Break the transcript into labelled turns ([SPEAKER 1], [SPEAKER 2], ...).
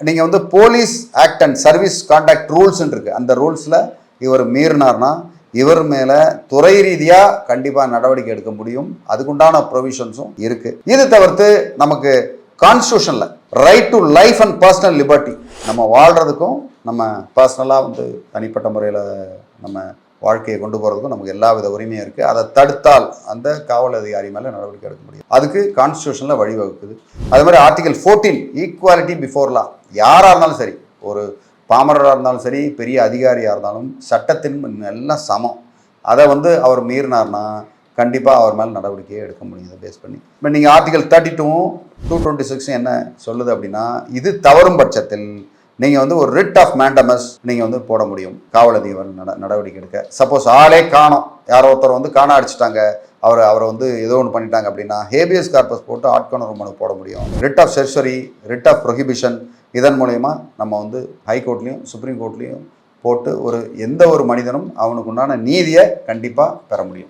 [SPEAKER 1] நீங்கள் வந்து police act and service conduct ரூல்ஸ்ன்னு இருக்குது அந்த ரூல்ஸில் இவர் மீறினார்னா இவர் மேலே துறை ரீதியாக கண்டிப்பாக நடவடிக்கை எடுக்க முடியும். அதுக்குண்டான ப்ரொவிஷன்ஸும் இருக்குது இது தவிர்த்து நமக்கு கான்ஸ்டியூஷனில் right to life and personal liberty நம்ம வாழ்கிறதுக்கும் நம்ம பர்சனலாக வந்து தனிப்பட்ட முறையில் நம்ம வாழ்க்கையை கொண்டு போகிறதுக்கும் நமக்கு எல்லா வித உரிமையும் இருக்குது அதை தடுத்தால் அந்த காவல் அதிகாரி மேலே நடவடிக்கை எடுக்க முடியும். அதுக்கு கான்ஸ்டியூஷனில் வழிவகுக்குது. அது மாதிரி article fourteen equality before law யாராக இருந்தாலும் சரி ஒரு பாமரராக இருந்தாலும் சரி பெரிய அதிகாரியாக இருந்தாலும் சட்டத்தின் எல்லாம் சமம். அதை வந்து அவர் மீறினார்னா கண்டிப்பாக அவர் மேலே நடவடிக்கையை எடுக்க முடியும். இதை பேஸ் பண்ணி. இப்போ நீங்கள் ஆர்டிகல் தேர்ட்டி டூவும் டூ டுவெண்ட்டி சிக்ஸ் என்ன சொல்லுது அப்படின்னா இது தவறும் பட்சத்தில் நீங்கள் வந்து ஒரு ரிட் ஆஃப் மேண்டமஸ் நீங்கள் வந்து போட முடியும். காவல் அதிகாரி நட நடவடிக்கை எடுக்க. சப்போஸ் ஆளே காணோம். யாரோ ஒருத்தர் வந்து காண அடிச்சிட்டாங்க. அவர் அவரை வந்து ஏதோ ஒன்று பண்ணிட்டாங்க அப்படின்னா ஹேபியஸ் கார்பஸ் போட்டு ஆட்கொணர் மனு போட முடியும். Writ of certiorari writ of prohibition இதன் மூலயமா நம்ம வந்து ஹைகோர்ட்லேயும் சுப்ரீம் கோர்ட்லேயும் போட்டு ஒரு எந்த ஒரு மனிதனும் அவனுக்கு உண்டான நீதியை கண்டிப்பாக பெற முடியும்.